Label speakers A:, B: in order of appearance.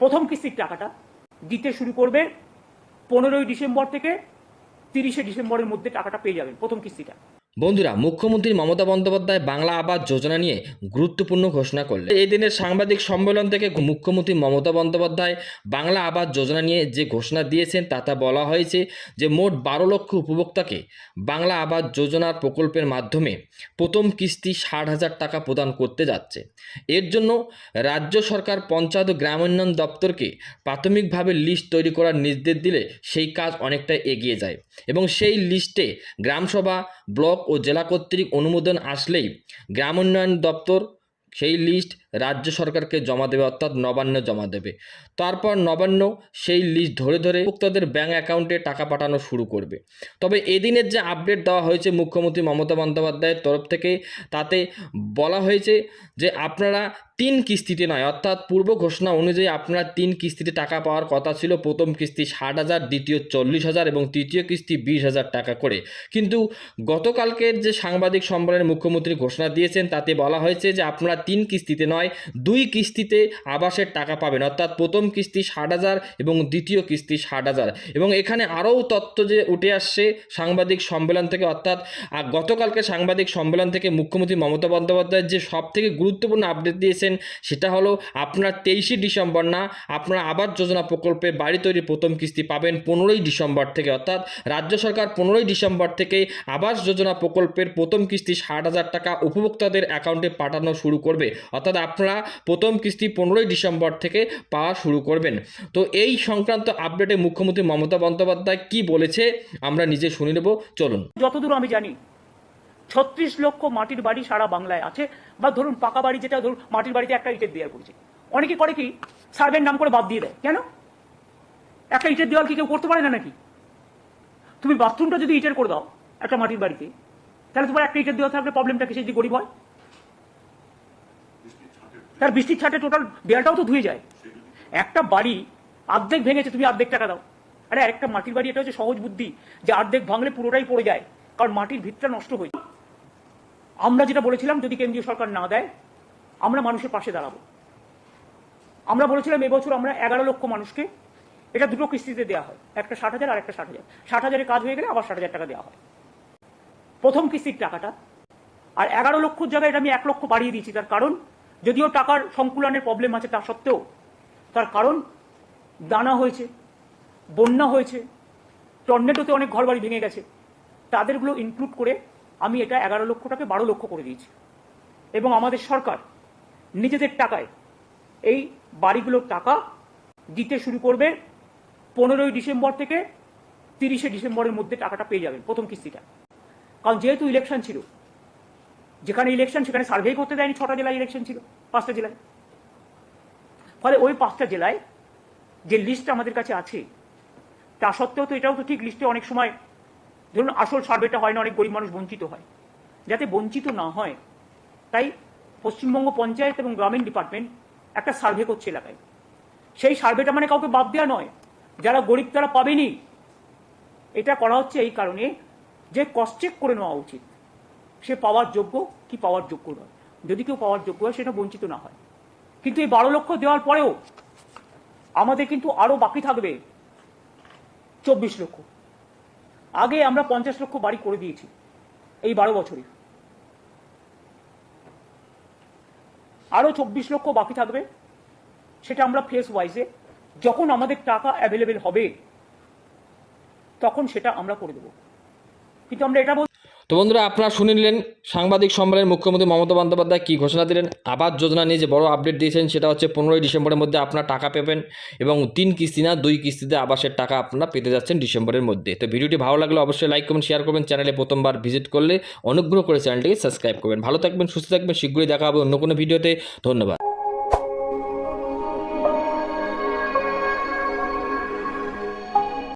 A: প্রথম কিস্তির টাকাটা দিতে শুরু করবে পনেরোই ডিসেম্বর থেকে তিরিশে ডিসেম্বরের মধ্যে টাকাটা পেয়ে যাবেন প্রথম কিস্তিটা।
B: বন্ধুরা, মুখ্যমন্ত্রী মমতা বন্দ্যোপাধ্যায় বাংলা আবাস যোজনা নিয়ে গুরুত্বপূর্ণ ঘোষণা করলেন। এই দিনের সাংবাদিক সম্মেলন থেকে মুখ্যমন্ত্রী মমতা বন্দ্যোপাধ্যায় বাংলা আবাস যোজনা নিয়ে যে ঘোষণা দিয়েছেন তাতে বলা হয়েছে যে মোট বারো লক্ষ উপভোক্তাকে বাংলা আবাস যোজনার প্রকল্পের মাধ্যমে প্রথম কিস্তি ষাট হাজার টাকা প্রদান করতে যাচ্ছে। এর জন্য রাজ্য সরকার পঞ্চায়েত ও গ্রামোন্নয়ন দপ্তরকে প্রাথমিকভাবে লিস্ট তৈরি করার নির্দেশ দিলে সেই কাজ অনেকটা এগিয়ে যায়। এবং সেই লিস্টে গ্রামসভা, ব্লক ও জেলা কর্তৃক অনুমোদন আসলেই গ্রাম উন্নয়ন দপ্তর সেই লিস্ট রাজ্য সরকারকে জমা দেবে, অর্থাৎ নবান্ন জমা দেবে। তারপর নবান্ন সেই লিস্ট ধরে ধরে ভোক্তাদের ব্যাঙ্ক অ্যাকাউন্টে টাকা পাঠানো শুরু করবে। তবে এদিনের যে আপডেট দেওয়া হয়েছে মুখ্যমন্ত্রী মমতা বন্দ্যোপাধ্যায়ের তরফ থেকে, তাতে বলা হয়েছে যে আপনারা তিন কিস্তিতে নয়, অর্থাৎ পূর্ব ঘোষণা অনুযায়ী আপনারা তিন কিস্তিতে টাকা পাওয়ার কথা ছিল, প্রথম কিস্তি ষাট হাজার, দ্বিতীয় চল্লিশ হাজার এবং তৃতীয় কিস্তি বিশ হাজার টাকা করে। কিন্তু গতকালকের যে সাংবাদিক সম্মেলনে মুখ্যমন্ত্রী ঘোষণা দিয়েছেন, তাতে বলা হয়েছে যে আপনারা তিন কিস্তিতে নয় দুই কিস্তিতে আবাসের টাকা পাবেন। অর্থাৎ প্রথম কিস্তি ষাট হাজার এবং দ্বিতীয় কিস্তি ষাট হাজার। এবং এখানে আরও তথ্য যে উঠে আসছে সাংবাদিক সম্মেলন থেকে, অর্থাৎ গতকালকে সাংবাদিক সম্মেলন থেকে মুখ্যমন্ত্রী মমতা বন্দ্যোপাধ্যায় যে সব থেকে গুরুত্বপূর্ণ আপডেট দিয়েছেন, সেটা হলো আপনার তেইশে ডিসেম্বর না, আপনারা আবাস যোজনা প্রকল্পে বাড়ি তৈরি প্রথম কিস্তি পাবেন পনেরোই ডিসেম্বর থেকে। অর্থাৎ, রাজ্য সরকার পনেরোই ডিসেম্বর থেকে আবাস যোজনা প্রকল্পের প্রথম কিস্তি ষাট হাজার টাকা উপভোক্তাদের অ্যাকাউন্টে পাঠানো শুরু করবে। অর্থাৎ আপনারা প্রথম কিস্তি পনেরোই ডিসেম্বর থেকে পাওয়া শুরু করবেন। তো এই সংক্রান্ত আপডেটে মুখ্যমন্ত্রী মমতা বন্দ্যোপাধ্যায় কি বলেছে আমরা নিজে শুনে নেব। চলুন।
A: যতদূর আমি জানি, ছত্রিশ লক্ষ মাটির বাড়ি সারা বাংলায় আছে। বা ধরুন পাকা বাড়ি যেটা, ধরুন মাটির বাড়িতে একটা ইটের দেওয়াল করেছে। অনেকে করে কি, সার্ভের নাম করে বাদ দিয়ে দেয়। কেন? একটা ইটের দেওয়াল কি কেউ করতে পারে না নাকি? তুমি বাথরুমটা যদি ইটের করে দাও একটা মাটির বাড়িতে, তাহলে তোমার একটা ইটের দেওয়াল থাকলে প্রবলেমটা কিসে যে গরিব হয়? তার বৃষ্টির ছাটে টোটাল দেয়ালটাও তো ধুয়ে যায়। একটা বাড়ি অর্ধেক ভেঙেছে, তুমি অর্ধেক টাকা দাও। আরে একটা মাটির বাড়ি, এটা হচ্ছে সহজ বুদ্ধি। যে অর্ধেক ভাঙলে পুরোটাই পড়ে যায়, কারণ মাটির ভিতটা নষ্ট হয়ে। আমরা যেটা বলেছিলাম, যদি কেন্দ্রীয় সরকার না দেয়, আমরা মানুষের পাশে দাঁড়াবো। আমরা বলেছিলাম, এবছর আমরা এগারো লক্ষ মানুষকে এটা দুটো কিস্তিতে দেওয়া হয়। একটা ষাট হাজার আর একটা ষাট হাজার। ষাট হাজারের কাজ হয়ে গেলে আবার ষাট হাজার টাকা দেওয়া হয়। প্রথম কিস্তির টাকাটা। আর এগারো লক্ষর জায়গায় এটা আমি এক লক্ষ বাড়িয়ে দিয়েছি, তার কারণ যদিও টাকার সংকুলনের প্রবলেম আছে তা সত্ত্বেও, তার কারণ দানা হয়েছে, বন্যা হয়েছে, টর্নেডোতে অনেক ঘরবাড়ি ভেঙে গেছে। তাদেরগুলো ইনক্লুড করে আমি এটা এগারো লক্ষ টাকা বারো লক্ষ করে দিয়েছি। এবং আমাদের সরকার নিজেদের টাকায় এই বাড়িগুলোর টাকা দিতে শুরু করবে পনেরোই ডিসেম্বর থেকে তিরিশে ডিসেম্বরের মধ্যে টাকাটা পেয়ে যাবেন প্রথম কিস্তিটা। কারণ যেহেতু ইলেকশন ছিল যেখানে ইলেকশন সেখানে সার্ভে করতে দেয়নি, ছটা জেলায় ইলেকশন ছিল, পাঁচটা জেলায়। ফলে ওই পাঁচটা জেলায় যে লিস্ট আমাদের কাছে আছে, তা সত্ত্বেও তো এটাও তো ঠিক লিস্টে অনেক সময়, ধরুন আসল সার্ভেটা হয় না, অনেক গরিব মানুষ বঞ্চিত হয়। যাতে বঞ্চিত না হয়, তাই পশ্চিমবঙ্গ পঞ্চায়েত এবং গ্রামীণ ডিপার্টমেন্ট একটা সার্ভে করছে এলাকায়। সেই সার্ভেটা মানে কাউকে বাদ দেওয়া নয়, যারা গরিব তারা পাবেনি। এটা করা হচ্ছে এই কারণে যে কস্ট চেক করে নেওয়া উচিত। সে পাওয়ার যোগ্য কি পাওয়ার যোগ্য নয়। যদি কেউ পাওয়ার যোগ্য হয়, সেটা বঞ্চিত না হয়। কিন্তু এই বারো লক্ষ দেওয়ার পরেও আমাদের কিন্তু আরও বাকি থাকবে চব্বিশ লক্ষ। আগে আমরা পঞ্চাশ লক্ষ বাড়ি করে দিয়েছি এই বারো বছরে। আরও চব্বিশ লক্ষ বাকি থাকবে, সেটা আমরা ফেস ওয়াইজে যখন আমাদের টাকা অ্যাভেলেবেল হবে, তখন সেটা আমরা করে দেবো। কিন্তু আমরা এটা বল
B: তো বন্ধুরা, আপনারা শুনে নিলেন সাংবাদিক সম্মেলনে মুখ্যমন্ত্রী মমতা বন্দ্যোপাধ্যায় কী ঘোষণা দিলেন? আবাস যোজনা নিয়ে যে বড় আপডেট দিয়েছেন, সেটা হচ্ছে পনেরোই ডিসেম্বরের মধ্যে আপনার টাকা পাবেন এবং তিন কিস্তি না, দুই কিস্তিতে আবাসের টাকা আপনারা পেতে যাচ্ছেন ডিসেম্বরের মধ্যে। তো ভিডিওটি ভালো লাগলে অবশ্যই লাইক করবেন শেয়ার করবেন। চ্যানেলে প্রথমবার ভিজিট করলে অনুগ্রহ করে চ্যানেলটিকে সাবস্ক্রাইব করবেন। ভালো থাকবেন, সুস্থ থাকবেন। শীঘ্রই দেখা হবে অন্য কোনো ভিডিওতে ধন্যবাদ।